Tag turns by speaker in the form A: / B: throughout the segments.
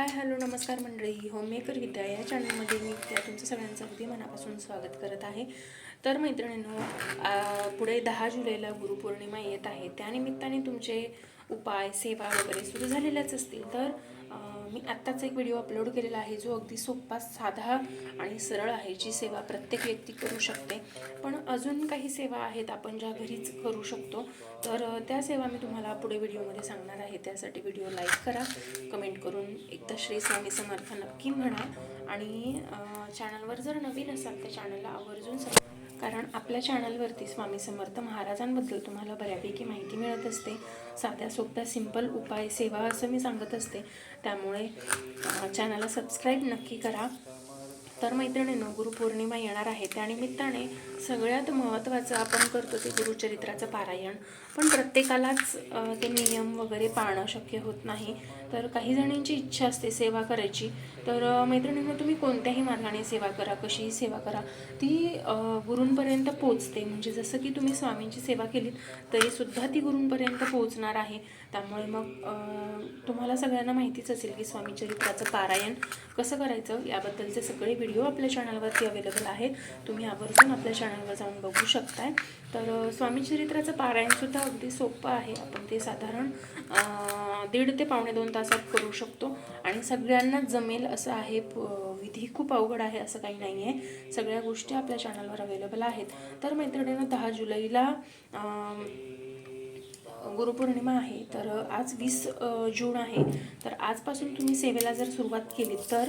A: Hi hello नमस्कार मंडळी. Homemaker विद्या या चॅनलमध्ये मी त्या तुमचं सगळ्यांचं अगदी मनापासून स्वागत करत आहे. तर मैत्रिणींनो पुढे दहा जुलैला गुरुपौर्णिमा येत आहे. त्यानिमित्ताने तुमचे उपाय सेवा वगैरे सुरू झालेल्याच असतील तर मी आत्ताच एक व्हिडिओ अपलोड केलेला आहे जो अगदी सोपा साधा आणि सरळ आहे जी सेवा प्रत्येक व्यक्ती करू शकते. पण अजून काही सेवा आहेत आपण ज्या घरीच करू शकतो तर त्या सेवा मी तुम्हाला पुढे व्हिडिओमध्ये सांगणार आहे. त्यासाठी व्हिडिओ लाईक करा कमेंट करून एकदा श्री स्वामी समर्थ नक्की म्हणा आणि चॅनलवर जर नवीन असाल तर चॅनलला आवर्जून सब कारण आपल्या चॅनलवरती स्वामी समर्थ महाराजांबद्दल तुम्हाला बऱ्यापैकी माहिती मिळत असते. साध्या सोप्या सिंपल उपाय सेवा असं मी सांगत असते. त्यामुळे चॅनलला सबस्क्राईब नक्की करा. तर मैत्रिणीनं गुरुपौर्णिमा येणार आहे. त्यानिमित्ताने सगळ्यात महत्त्वाचं आपण करतो ते गुरुचरित्राचं पारायण. पण प्रत्येकालाच ते नियम वगैरे पाळणं शक्य होत नाही. तर काही जणांची इच्छा असते सेवा करायची. तर मैत्रिणींना तुम्ही कोणत्याही मार्गाने सेवा करा कशीही सेवा करा ती गुरूंपर्यंत पोचते म्हणजे जसं की तुम्ही स्वामींची सेवा केलीत तरीसुद्धा ती गुरूंपर्यंत पोचणार आहे. त्यामुळे मग तुम्हाला सगळ्यांना माहितीच असेल की स्वामी चरित्राचं पारायण कसं करायचं याबद्दलचे सगळे व्हिडिओ आपल्या चॅनलवरती अवेलेबल आहेत. तुम्ही आवर्जून आपल्या चॅनलवर जाऊन बघू शकताय. तर स्वामी चरित्राचं पारायणसुद्धा अगदी सोपं आहे. आपण ते साधारण दीड ते पावणे दोन तासात करू शकतो. आणि सगळ्यांनाच जमेल असं आहे विधी खूप अवघड आहे असं काही नाही आहे. सगळ्या गोष्टी आपल्या चॅनलवर अवेलेबल आहेत. तर मैत्रिणीनं दहा जुलैला गुरुपौर्णिमा आहे तर आज वीस जून आहे तर आजपासून तुम्ही सेवेला जर सुरुवात केली तर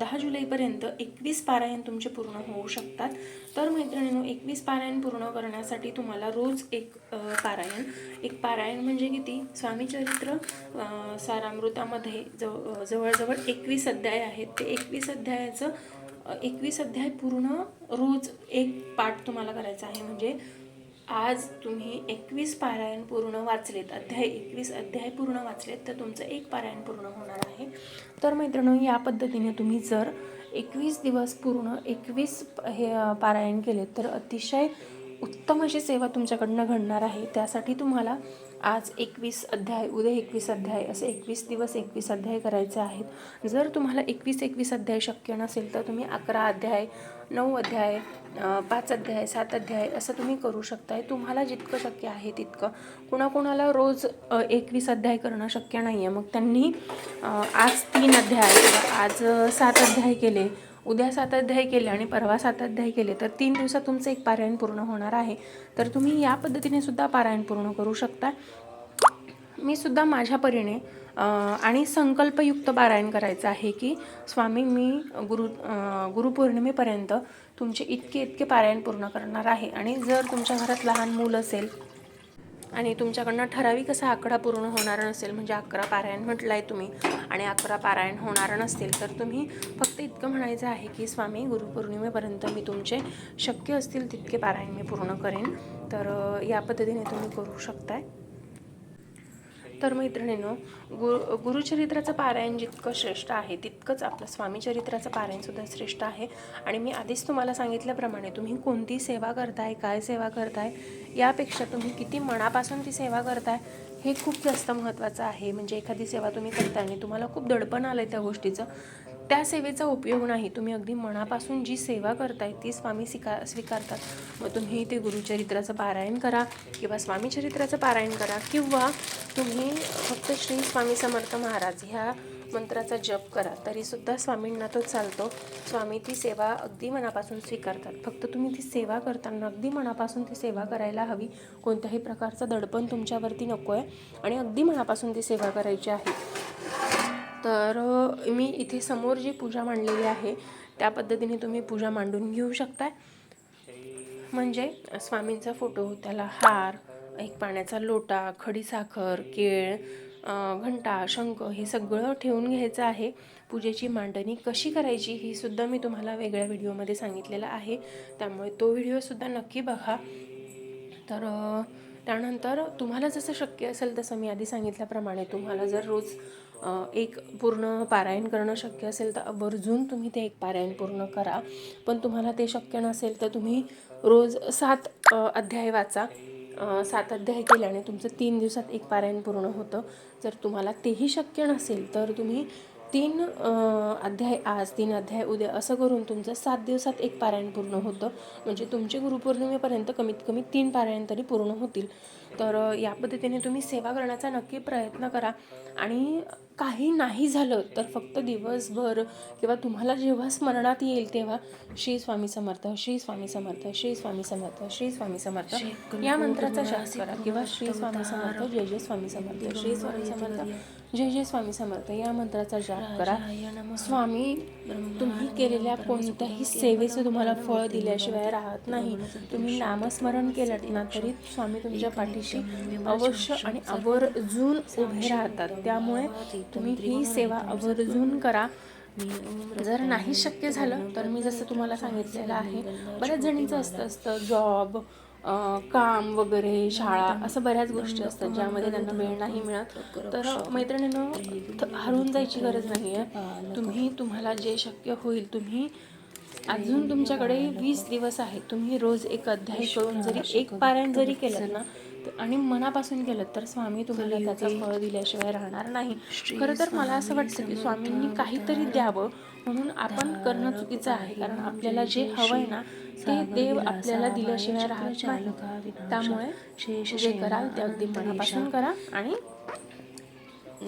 A: दहा जुलैपर्यंत एकवीस पारायण तुमचे पूर्ण होऊ शकतात. तर मैत्रिणींनो एकवीस पारायण पूर्ण करण्यासाठी तुम्हाला रोज एक पारायण. एक पारायण म्हणजे किती? स्वामीचरित्र सारामृतामध्ये जव जवळजवळ एकवीस अध्याय आहेत. ते एकवीस अध्यायाचं एकवीस अध्याय पूर्ण रोज एक पाठ तुम्हाला करायचा आहे. म्हणजे आज तुम्ही एकवीस पारायण पूर्ण वाचलेत अध्याय एकवीस अध्याय पूर्ण वाचलेत तर तुमचं एक पारायण पूर्ण होणार आहे. तर मैत्रिणी या पद्धतीने तुम्ही जर एकवीस दिवस पूर्ण एकवीस हे पारायण केले तर अतिशय उत्तम अशी सेवा तुमच्याकडनं घडणार आहे. त्यासाठी तुम्हाला आज एकवीस अध्याय उद्या एकवीस अध्याय असे एकवीस दिवस एकवीस अध्याय करायचे आहेत. जर तुम्हाला एकवीस एकवीस अध्याय शक्य नसेल तर तुम्ही अकरा अध्याय नऊ अध्याय पाच अध्याय सात अध्याय असं तुम्ही करू शकताय. तुम्हाला जितकं शक्य आहे तितकं. कुणाकुणाला रोज एकवीस अध्याय करणं शक्य नाही आहे मग त्यांनी आज तीन अध्याय किंवा आज सात अध्याय केले. उद्या सात अध्याय केले आणि परवा सात अध्याय केले तर तीन दिवसात तुमचं एक पारायण पूर्ण होणार आहे. तर तुम्ही या पद्धतीने सुद्धा पारायण पूर्ण करू शकता. मी सुद्धा माझ्या परीने आणि संकल्पयुक्त पारायण करायचं आहे की स्वामी मी गुरु गुरुपौर्णिमेपर्यंत तुमचे इतके इतके पारायण पूर्ण करणार आहे. आणि जर तुमच्या घरात लहान मूल असेल आणि तुमच्याकडनं ठराविक असा आकडा पूर्ण होणार नसेल म्हणजे अकरा पारायण म्हटलं आहे तुम्ही आणि अकरा पारायण होणार नसतील तर तुम्ही फक्त इतकं म्हणायचं आहे की स्वामी गुरुपौर्णिमेपर्यंत मी तुमचे शक्य असतील तितके पारायण मी पूर्ण करेन. तर या पद्धतीने तुम्ही करू शकताय. तर मैत्रिणींनो गुरु गुरुचरित्राचं पारायण जितकं श्रेष्ठ आहे तितकंच आपलं स्वामीचरित्राचं पारायणसुद्धा श्रेष्ठ आहे. आणि मी आधीच तुम्हाला सांगितल्याप्रमाणे तुम्ही कोणती सेवा करताय काय सेवा करताय यापेक्षा तुम्ही किती मनापासून ती सेवा करताय हे खूप जास्त महत्त्वाचं आहे. म्हणजे एखादी सेवा तुम्ही करताय आणि तुम्हाला खूप दडपण आलं आहे त्या गोष्टीचं त्या सेवेचा उपयोग नाही. तुम्ही अगदी मनापासून जी सेवा करताय ती स्वामी स्वीका स्वीकारतात. मग तुम्ही ते गुरुचरित्राचं पारायण करा किंवा स्वामी चरित्राचं पारायण करा किंवा तुम्ही फक्त श्री स्वामी समर्थ महाराज ह्या मंत्राचा जप करा तरीसुद्धा स्वामींना तो चालतो. स्वामी ती सेवा अगदी मनापासून स्वीकारतात. फक्त तुम्ही ती सेवा करताना अगदी मनापासून ती सेवा करायला हवी. कोणत्याही प्रकारचं दडपण तुमच्यावरती नको आहे आणि अगदी मनापासून ती सेवा करायची आहे. तर मी इथे समोर जी पूजा मांडलेली आहे त्या पद्धतीने तुम्ही पूजा मांडून घेऊ शकताय. म्हणजे स्वामींचा फोटो त्याला हार एक पाण्याचा लोटा खडीसाखर केळ घंटा शंख हे सगळं ठेवून घ्यायचं आहे. पूजेची मांडणी कशी करायची ही सुद्धा मी तुम्हाला वेगळ्या व्हिडिओमध्ये सांगितलेलं आहे. त्यामुळे तो व्हिडिओसुद्धा नक्की बघा. तर त्यानंतर तुम्हाला जसं शक्य असेल तसं मी आधी सांगितल्याप्रमाणे तुम्हाला जर रोज एक पूर्ण पारायण करणं शक्य असेल तर आवर्जून तुम्ही ते एक पारायण पूर्ण करा. पण तुम्हाला ते शक्य नसेल तर तुम्ही रोज सात अध्याय वाचा. सात अध्याय केल्याने तुमचं तीन दिवसात एक पारायण पूर्ण होतं. जर तुम्हाला तेही शक्य नसेल तर तुम्ही तीन अध्याय आज तीन अध्याय उद्या असं करून तुमचं सात दिवसात एक पारायण पूर्ण होतं. म्हणजे तुमचे गुरुपौर्णिमेपर्यंत कमीत कमी तीन पारायण तरी पूर्ण होतील. तर या पद्धतीने तुम्ही सेवा करण्याचा नक्की प्रयत्न करा. आणि काही नाही झालं तर फक्त दिवसभर किंवा तुम्हाला जेव्हा स्मरणात येईल तेव्हा श्री स्वामी समर्थ श्री स्वामी समर्थ श्री स्वामी समर्थ श्री स्वामी समर्थ या मंत्राचा जाप करा. किंवा श्री स्वामी समर्थ जय जय स्वामी समर्थ श्री स्वामी समर्थ जय जय स्वामी समर्थ या मंत्राचा जाप करा. स्वामी तुम्ही केलेल्या कोणत्याही सेवेचं तुम्हाला फळ दिल्याशिवाय राहत नाही. तुम्ही नामस्मरण केलं ना तरी स्वामी तुमच्या पाठीशी अवश्य आणि आवर्जून उभे राहतात. त्यामुळे तुम्ही ही सेवा आवर्जून करा. जर नाही शक्य झालं तर मी जसं तुम्हाला सांगितलेलं आहे बऱ्याच जणींचं असतं असतं जॉब काम वगैरे शाळा असं बऱ्याच गोष्टी असतात ज्यामध्ये त्यांना वेळ नाही मिळत. तर मैत्रिणीनं हरवून जायची गरज नाही आहे तुम्ही तुम्हाला जे शक्य होईल तुम्ही अजून तुमच्याकडे वीस दिवस आहेत तुम्ही रोज एक अध्याय करून जरी एक पारायण जरी केलं ना आणि मनापासून केलं तर स्वामी तुम्हाला त्याचं फळ दिल्याशिवाय राहणार नाही. खरं तर मला असं वाटतं की स्वामींनी काहीतरी द्यावं म्हणून आपण करणं चुकीचं आहे. कारण आपल्याला जे हवंय ना ते देव आपल्याला दिल्याशिवाय राहत नाही. त्यामुळे जे कराल ते अगदी मनापासून करा आणि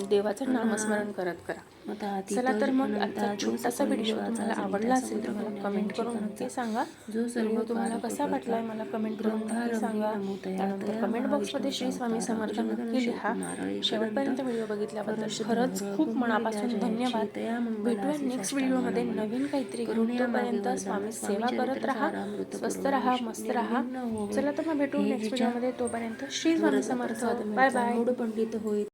A: देवाचं नामस्मरण करत करा. चला तर मग आजचा छोटासा व्हिडिओ तुम्हाला आवडला असेल तर मला कमेंट करून नक्की सांगा. व्हिडिओ तुम्हाला कसा वाटलाय मला कमेंट करून नक्की सांगा. त्यानंतर कमेंट बॉक्समध्ये श्री स्वामी समर्थ नक्की लिहा. शेवटपर्यंत व्हिडिओ बघितल्याबद्दल खरंच खूप मनापासून धन्यवाद. भेटूया नेक्स्ट व्हिडिओमध्ये नवीन काहीतरी घेऊन. तोपर्यंत स्वामी सेवा करत राहा. स्वस्त राहा मस्त राहा. चला तर मग भेटू नेक्स्ट व्हिडिओमध्ये तोपर्यंत श्री स्वामी समर्थ. बाय बाय
B: पंडित होईल